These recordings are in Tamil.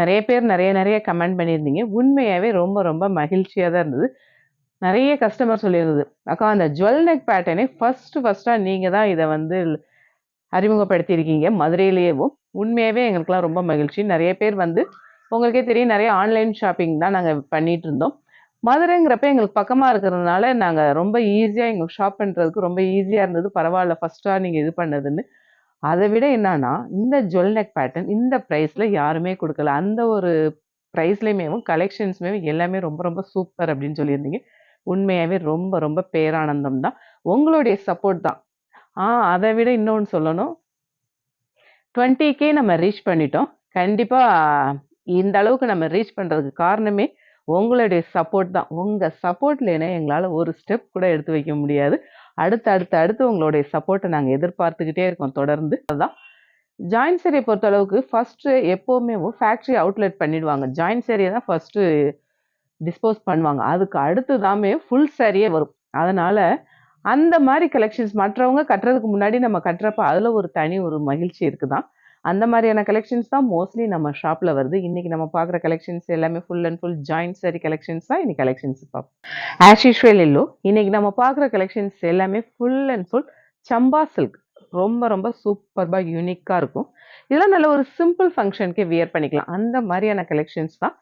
நிறைய பேர் நிறைய நிறைய கமெண்ட் பண்ணியிருந்தீங்க. உண்மையாகவே ரொம்ப ரொம்ப மகிழ்ச்சியாக தான் இருந்தது. நிறைய கஸ்டமர் சொல்லியிருந்தது. அக்கா அந்த ஜுவல் நெக் பேட்டர்னே ஃபஸ்ட்டு ஃபஸ்ட்டாக நீங்கள் தான் இதை வந்து அறிமுகப்படுத்தியிருக்கீங்க. மதுரையிலேயேவும் உண்மையாகவே எங்களுக்குலாம் ரொம்ப மகிழ்ச்சி. நிறைய பேர் வந்து உங்களுக்கே தெரியும் நிறைய ஆன்லைன் ஷாப்பிங் தான் நாங்கள் பண்ணிகிட்டு இருந்தோம். மதுரைங்கிறப்ப எங்களுக்கு பக்கமாக இருக்கிறதுனால நாங்கள் ரொம்ப ஈஸியாக எங்களுக்கு ஷாப் பண்ணுறதுக்கு ரொம்ப ஈஸியாக இருந்தது. பரவாயில்ல ஃபஸ்ட்டாக நீங்கள் இது பண்ணதுன்னு. அதை விட என்னன்னா இந்த ஜுவல் நெக் பேட்டர்ன் இந்த ப்ரைஸில் யாருமே கொடுக்கல. அந்த ஒரு ப்ரைஸ்லேயுமே கலெக்ஷன்ஸ்மேவும் எல்லாமே ரொம்ப ரொம்ப சூப்பர் அப்படின்னு சொல்லியிருந்தீங்க. உண்மையாகவே ரொம்ப ரொம்ப பேரானந்தம் தான். உங்களுடைய சப்போர்ட் தான். ஆ அதை விட இன்னொன்று சொல்லணும். டுவெண்ட்டி கே நம்ம ரீச் பண்ணிட்டோம். கண்டிப்பாக இந்த அளவுக்கு நம்ம ரீச் பண்ணுறதுக்கு காரணமே உங்களுடைய சப்போர்ட் தான். உங்கள் சப்போர்ட் இல்லைன்னா எங்களால் ஒரு ஸ்டெப் கூட எடுத்து வைக்க முடியாது. அடுத்து அடுத்து அடுத்து உங்களுடைய சப்போர்ட்டை நாங்கள் எதிர்பார்த்துக்கிட்டே இருக்கோம் தொடர்ந்து. அதுதான். ஜாயின் சேரியை பொறுத்தளவுக்கு ஃபஸ்ட்டு எப்போவுமே ஃபேக்ட்ரி அவுட்லெட் பண்ணிடுவாங்க. ஜாயின் சேரியை தான் ஃபஸ்ட்டு டிஸ்போஸ் பண்ணுவாங்க. அதுக்கு அடுத்து தாமே ஃபுல் சேரியே வரும். அதனால் அந்த மாதிரி கலெக்ஷன்ஸ் மற்றவங்க கட்டுறதுக்கு முன்னாடி நம்ம கட்டுறப்ப அதில் ஒரு தனி ஒரு மகிழ்ச்சி இருக்குதான். அந்த மாதிரியான கலெக்ஷன்ஸ் தான் மோஸ்ட்லி நம்ம ஷாப்பில் வருது. இன்றைக்கி நம்ம பார்க்குற கலெக்ஷன்ஸ் எல்லாமே full and full joint sari collections தான் இன்னைக்கு கலெக்ஷன்ஸ் பார்ப்போம் ஆஸ் யூஷுவல் இல்லோ இன்றைக்கி நம்ம பார்க்குற கலெக்ஷன்ஸ் எல்லாமே full and full Samba silk ரொம்ப ரொம்ப சூப்பர்பாக யூனிக்காக இருக்கும். இதெல்லாம் நல்ல ஒரு சிம்பிள் ஃபங்க்ஷனுக்கே வியர் பண்ணிக்கலாம். அந்த மாதிரியான கலெக்ஷன்ஸ் தான்.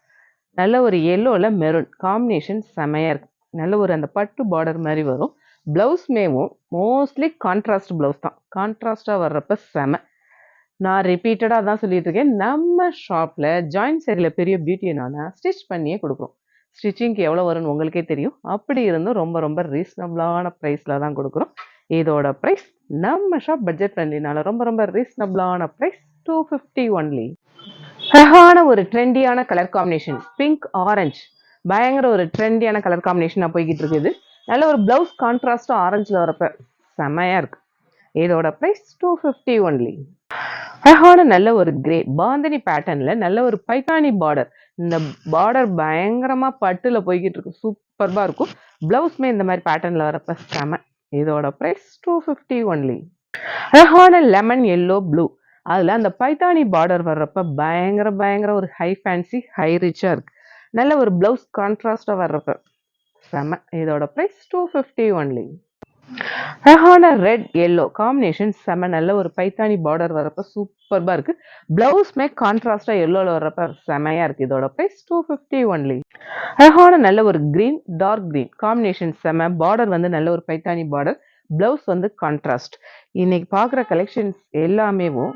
நல்ல ஒரு எல்லோவில் மெரூன் காம்பினேஷன் செமையாக இருக்குது நல்ல ஒரு அந்த பட்டு பார்டர் மாதிரி வரும். ப்ளவுஸ் மேவும் மோஸ்ட்லி கான்ட்ராஸ்ட் ப்ளவுஸ் தான். கான்ட்ராஸ்டாக வர்றப்ப செம. நான் ரிப்பீட்டடாக தான் சொல்லிட்டு இருக்கேன். நம்ம ஷாப்பில் ஜாயின்ட் சரியில் பெரிய பியூட்டி என்னன்னா ஸ்டிச் பண்ணியே கொடுக்குறோம் ஸ்டிச்சிங்க்கு எவ்வளோ வரும்னு உங்களுக்கே தெரியும். அப்படி இருந்தும் ரொம்ப ரொம்ப ரீசனபிளான ப்ரைஸில் தான் கொடுக்குறோம். இதோட ப்ரைஸ் நம்ம ஷாப் பட்ஜெட் ஃப்ரெண்ட்லினால ரொம்ப ரொம்ப ரீசனபிளான ப்ரைஸ் டூ ஃபிஃப்டி ஒன்லி அழகான ஒரு ட்ரெண்டியான கலர் காம்பினேஷன் பிங்க் ஆரஞ்ச் பயங்கர ஒரு ட்ரெண்டியான கலர் காம்பினேஷனாக போய்கிட்டு இருக்குது. நல்ல ஒரு ப்ளவுஸ் கான்ட்ராஸ்ட்டும் ஆரஞ்சில் வரப்ப செமையாக இருக்குது இதோட ப்ரைஸ் டூ ஃபிஃப்டி ஒன்லி அழகான நல்ல ஒரு கிரே பாந்தனி பேட்டர்ன்ல நல்ல ஒரு பைத்தானி பார்டர் இந்த பார்டர் பயங்கரமா பட்டுல போய்கிட்டு இருக்கும் சூப்பர்பா இருக்கும். பிளவுஸ்மே இந்த மாதிரி பேட்டர்ன்ல வரப்ப செம. இதோட ப்ரைஸ் டூ ஃபிஃப்டி ஒன்லி அழகான லெமன் எல்லோ ப்ளூ அதில் அந்த பைத்தானி பார்டர் வர்றப்ப பயங்கர பயங்கர ஒரு ஹை ஃபேன்சி ஹை ரிச்சாக இருக்கு. நல்ல ஒரு ப்ளவுஸ் கான்ட்ராஸ்டாக வர்றப்ப செம. இதோட ப்ரைஸ் டூ ஃபிஃப்டி ஒன்லி அழகான ரெட் எல்லோ காம்பினேஷன் செம நல்ல ஒரு பைத்தானி பார்டர் வரப்ப சூப்பர்பா இருக்கு. பிளவுஸ்மே கான்ட்ராஸ்டா எல்லோல வரப்ப செமையா இருக்கு இதோட பிரைஸ் டூ ஃபிஃப்டி ஒன்லி அழகான நல்ல ஒரு கிரீன் டார்க் கிரீன் காம்பினேஷன் செம பார்டர் வந்து நல்ல ஒரு பைத்தானி பார்டர் பிளவுஸ் வந்து கான்ட்ராஸ்ட் இன்னைக்கு பார்க்குற கலெக்ஷன்ஸ் எல்லாமேவும்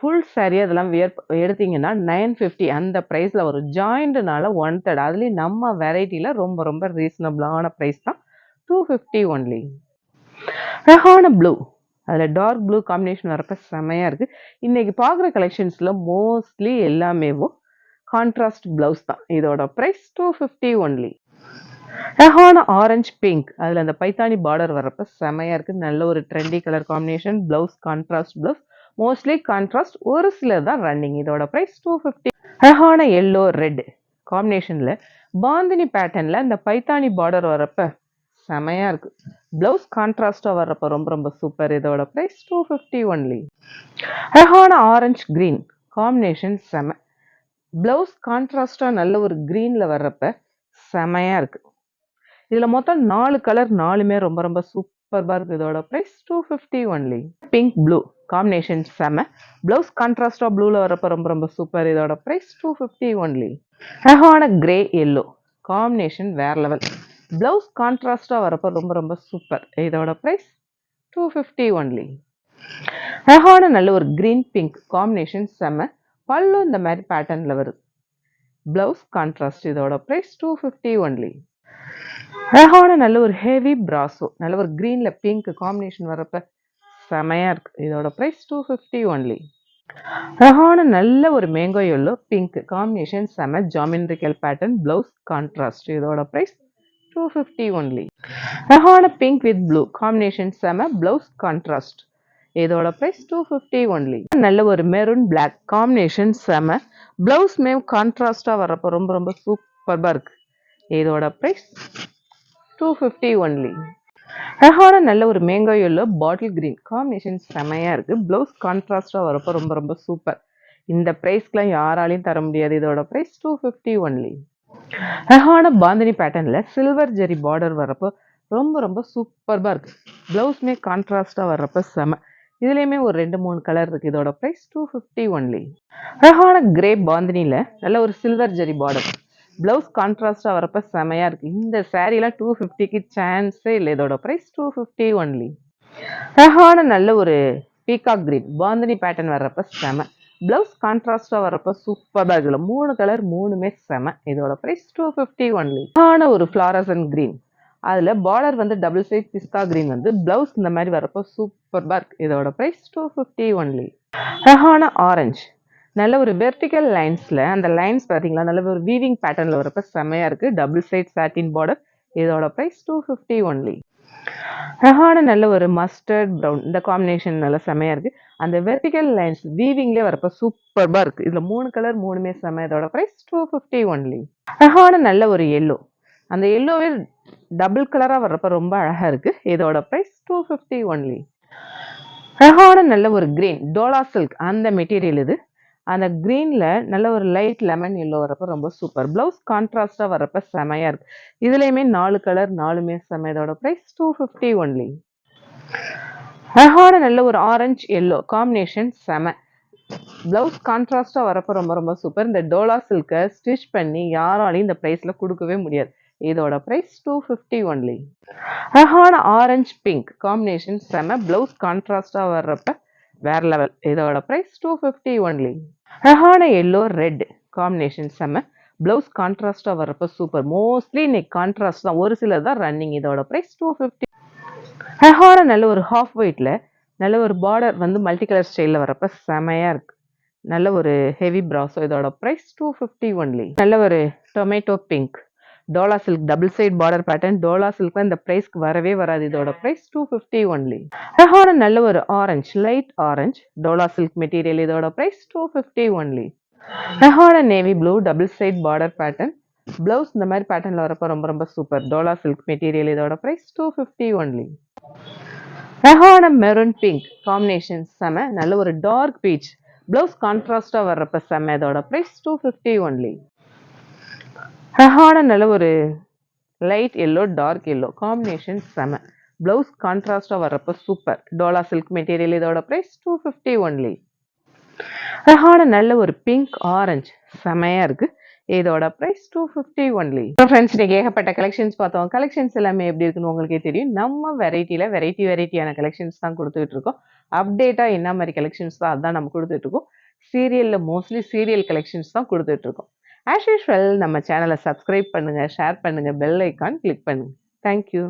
ஃபுல் சாரி அதெல்லாம் வியர் எடுத்தீங்கன்னா நைன் ஃபிஃப்டி அந்த ப்ரைஸில் வரும் ஜாயிண்ட்னால ஒன் தேர்ட் அதுலேயும் நம்ம வெரைட்டியில் ரொம்ப ரொம்ப ரீசனபிளான ப்ரைஸ் தான். டூ ஃபிஃப்டி ஒன்லி அழகான ப்ளூ அதில் டார்க் ப்ளூ காம்பினேஷன் வரப்ப செமையாக இருக்குது இன்றைக்கி பார்க்குற கலெக்ஷன்ஸில் மோஸ்ட்லி எல்லாமேவும் கான்ட்ராஸ்ட் ப்ளவுஸ் தான். இதோட ப்ரைஸ் டூ ஃபிஃப்டி ஒன்லி அழகான ஆரஞ்ச் பிங்க் அதில் அந்த பைத்தானி பார்டர் வரப்ப செமையாக இருக்குது நல்ல ஒரு trendy colour combination blouse contrast blouse mostly contrast ஒரு சிலர் தான் ரன்னிங் இதோட ப்ரைஸ் டூ ஃபிஃப்டி அழகான எல்லோ ரெட் காம்பினேஷனில் பாந்தினி பேட்டர்னில் இந்த பைத்தானி பார்டர் வரப்போ செமையாக இருக்குது ப்ளவுஸ் கான்ட்ராஸ்ட்டாக வர்றப்ப ரொம்ப ரொம்ப சூப்பர் இதோட ப்ரைஸ் டூ ஃபிஃப்டி ஒன்லி அழகான ஆரஞ்ச் க்ரீன் காம்பினேஷன் செம. ப்ளவுஸ் கான்ட்ராஸ்ட்டாக நல்ல ஒரு க்ரீனில் வர்றப்ப செமையாக இருக்குது இதில் மொத்தம் நாலு கலர் நாலுமே ரொம்ப ரொம்ப சூப்பர்பாக இருக்குது இதோட price two fifty only pink blue combination செம. ப்ளவுஸ் கான்ட்ராஸ்டாக ப்ளூவில் வரப்போ ரொம்ப ரொம்ப சூப்பர் இதோட ப்ரைஸ் டூ ஃபிஃப்டி ஒன்லி அழகான கிரே எல்லோ காம்பினேஷன் வேற லெவல் ப்ளவுஸ் கான்ட்ராஸ்டாக வரப்போ ரொம்ப ரொம்ப சூப்பர் இதோட ப்ரைஸ் டூ ஃபிஃப்டி ஒன்லி அழகான நல்ல ஒரு க்ரீன் பிங்க் காம்பினேஷன் செம்ம பல்லும் இந்த மாதிரி பேட்டர்னில் வருது ப்ளவுஸ் கான்ட்ராஸ்ட் இதோட ப்ரைஸ் டூ ஃபிஃப்டி ஒன்லி அழகான நல்ல ஒரு ஹெவி ப்ராஸோ நல்ல ஒரு க்ரீனில் பிங்க் காம்பினேஷன் வரப்ப செமையாக இருக்குது இதோட ப்ரைஸ் டூ ஃபிஃப்டி ஒன்லி அழகான நல்ல ஒரு மேங்கோ எல்லோ பிங்க் காம்பினேஷன் செம ஜாமெண்ட்ரிக்கல் பேட்டர்ன் ப்ளவுஸ் கான்ட்ராஸ்ட் இதோட ப்ரைஸ் டூ ஃபிஃப்டி ஒன்லி அழகான பிங்க் வித் ப்ளூ காம்பினேஷன் செம பிளவுஸ் கான்ட்ராஸ்ட் இதோட ப்ரைஸ் டூ ஃபிஃப்டி ஒன்லி நல்ல ஒரு மெரூன் பிளாக் காம்பினேஷன் செம பிளவுஸ் மேம் கான்ட்ராஸ்டாக வரப்போ ரொம்ப ரொம்ப சூப்பர்பாக இருக்கு. இதோட ப்ரைஸ் டூ ஃபிஃப்டி ஒன்லி அழகான நல்ல ஒரு mango yellow bottle green combination செமையாக இருக்குது ப்ளவுஸ் கான்ட்ராஸ்டாக வரப்போ ரொம்ப ரொம்ப சூப்பர் இந்த ப்ரைஸ்க்கெலாம் யாராலையும் தர முடியாது. இதோட ப்ரைஸ் டூ ஃபிஃப்டி ஒன்லி அழகான பாந்தினி பேட்டர்னில் சில்வர் ஜெரி பார்டர் வர்றப்போ ரொம்ப ரொம்ப சூப்பர்பாக இருக்குது ப்ளவுஸ்மே கான்ட்ராஸ்ட்டாக வர்றப்போ செம. இதுலேயுமே ஒரு ரெண்டு மூணு கலர் இருக்குது இதோட ப்ரைஸ் டூ ஃபிஃப்டி ஒன்லி அழகான கிரே பாந்தினியில் நல்ல ஒரு சில்வர் ஜெரி பார்டர் ப்ளவுஸ் கான்ட்ராஸ்டாக வரப்போ செமையாக இருக்குது இந்த சேரீலாம் டூ ஃபிஃப்டிக்கு சான்ஸே இல்லை. இதோட ப்ரைஸ் டூ ஃபிஃப்டி ஒன்லி அழகான நல்ல ஒரு பீகாக் கிரீன் பாந்தினி பேட்டர்ன் வர்றப்ப செம. ப்ளவுஸ் கான்ட்ராஸ்டாக வரப்போ சூப்பராக இதில் மூணு கலர் மூணுமே செம. இதோட ப்ரைஸ் டூ ஃபிஃப்டி ஒன்லி ஆன ஒரு ஃப்ளாரசன் க்ரீன் அதில் பார்டர் வந்து டபுள் சைட் பிஸ்தா க்ரீன் வந்து ப்ளவுஸ் இந்த மாதிரி வரப்போ சூப்பராக இருக்குது இதோட ப்ரைஸ் டூ ஃபிஃப்டி ஒன்லி அழகான ஆரஞ்சு நல்ல ஒரு வெர்டிக்கல் லைன்ஸில் அந்த லைன்ஸ் பார்த்தீங்களா நல்ல ஒரு வீவிங் பேட்டர்னில் வரப்போ செமையாக இருக்குது டபுள் சைட் சாட்டின் பார்டர் இதோட ப்ரைஸ் டூ ஃபிஃப்டி ஒன்லி அழகான நல்ல ஒரு மஸ்டர்ட் ப்ரௌன் இந்த காம்பினேஷன் நல்லா செமையாக இருக்குது அந்த வெர்டிக்கல் லைன்ஸ் வீவிங்லேயே வரப்போ சூப்பர்பாக இருக்குது இதில் மூணு கலர் மூணுமே செம இதோட ப்ரைஸ் டூ ஃபிஃப்டி ஒன்லி அழகான நல்ல ஒரு எல்லோ அந்த எல்லோவே டபுள் கலராக வர்றப்ப ரொம்ப அழகாக இருக்குது இதோட ப்ரைஸ் டூ ஃபிஃப்டி ஒன்லி அழகான நல்ல ஒரு கிரீன் டோலா சில்க் அந்த மெட்டீரியல் இது. அந்த க்ரீனில் நல்ல ஒரு லைட் லெமன் எல்லோ வரப்போ ரொம்ப சூப்பர் ப்ளவுஸ் கான்ட்ராஸ்டாக வரப்போ செமையாக இருக்குது இதுலேயுமே நாலு கலர் நாலுமே செம. இதோட ப்ரைஸ் டூ ஃபிஃப்டி ஒன்லி அழகான நல்ல ஒரு ஆரஞ்சு எல்லோ காம்பினேஷன் செம. ப்ளவுஸ் கான்ட்ராஸ்டாக வரப்போ ரொம்ப ரொம்ப சூப்பர் இந்த டோலா சில்கை ஸ்டிச் பண்ணி யாராலையும் இந்த ப்ரைஸில் கொடுக்கவே முடியாது. இதோட ப்ரைஸ் டூ ஃபிஃப்டி ஒன்லி அழகான ஆரஞ்சு பிங்க் காம்பினேஷன் செம. ப்ளவுஸ் கான்ட்ராஸ்டாக வர்றப்ப வேற லெவல் இதோட ப்ரைஸ் டூ ஃபிஃப்டி ஒன்லி அழகான எல்லோ ரெட் காம்பினேஷன் செம்ம. ப்ளவுஸ் கான்ட்ராஸ்டாக வரப்போ சூப்பர் மோஸ்ட்லி இன்னைக்கு கான்ட்ராஸ்ட் தான். ஒரு சிலர் தான் ரன்னிங் இதோட ப்ரைஸ் டூ ஃபிஃப்டி அழகான நல்ல ஒரு ஹாஃப் ஒயிட்டில் நல்ல ஒரு பார்டர் வந்து மல்டி கலர் ஸ்டைலில் வரப்போ செமையாக இருக்குது நல்ல ஒரு ஹெவி ப்ராஸோ இதோட ப்ரைஸ் டூ ஃபிஃப்டி ஒன்லி நல்ல ஒரு tomato pink Dola silk double side border pattern Dola silk இந்த ப்ரைஸ்க்கு வரவே வராது. இதோட ப்ரைஸ் டூ ஃபிஃப்டி ஒன்லி அழகான நல்ல ஒரு orange light orange Dola silk material இதோட ப்ரைஸ் டூ ஃபிஃப்டி ஒன்லி அழகான navy blue double side border pattern blouse இந்த மாதிரி பேட்டர்னில் வரப்போ ரொம்ப ரொம்ப சூப்பர் டோலா சில்க் மெட்டீரியல் இதோட ப்ரைஸ் டூ ஃபிஃப்டி ஒன்லி அழகான மெரூன் பிங்க் காம்பினேஷன் செம. நல்ல ஒரு டார்க் பீச் பிளவுஸ் கான்ட்ராஸ்டாக வர்றப்ப செம. இதோட ப்ரைஸ் டூ ஃபிஃப்டி ஒன்லி அழகான நல்ல ஒரு light yellow dark yellow combination செம. ப்ளவுஸ் கான்ட்ராஸ்டாக வர்றப்போ சூப்பர் டோலா சில்க் மெட்டீரியல் இதோட ப்ரைஸ் டூ ஃபிஃப்டி ஒன்லி அழகான நல்ல ஒரு பிங்க் ஆரஞ்சு செமையாக இருக்குது இதோட price two fifty only friends நீங்கள் ஏகப்பட்ட கலெக்ஷன்ஸ் பார்த்தோம். கலெக்ஷன்ஸ் எல்லாமே எப்படி இருக்குன்னு உங்களுக்கே தெரியும். நம்ம வெரைட்டியில் வெரைட்டி வெரைட்டியான கலெக்ஷன்ஸ் தான் கொடுத்துட்டு இருக்கோம். அப்டேட்டாக என்ன மாதிரி கலெக்ஷன்ஸ் தான் அதுதான் நம்ம கொடுத்துட்ருக்கோம் சீரியலில் மோஸ்ட்லி சீரியல் கலெக்ஷன்ஸ் தான் கொடுத்துட்ருக்கோம் ஆஸ் யூஷுவல் நம்ம சேனலை சப்ஸ்கிரைப் பண்ணுங்கள் ஷேர் பண்ணுங்கள் பெல் ஐக்கான் கிளிக் பண்ணுங்கள் தேங்க்யூ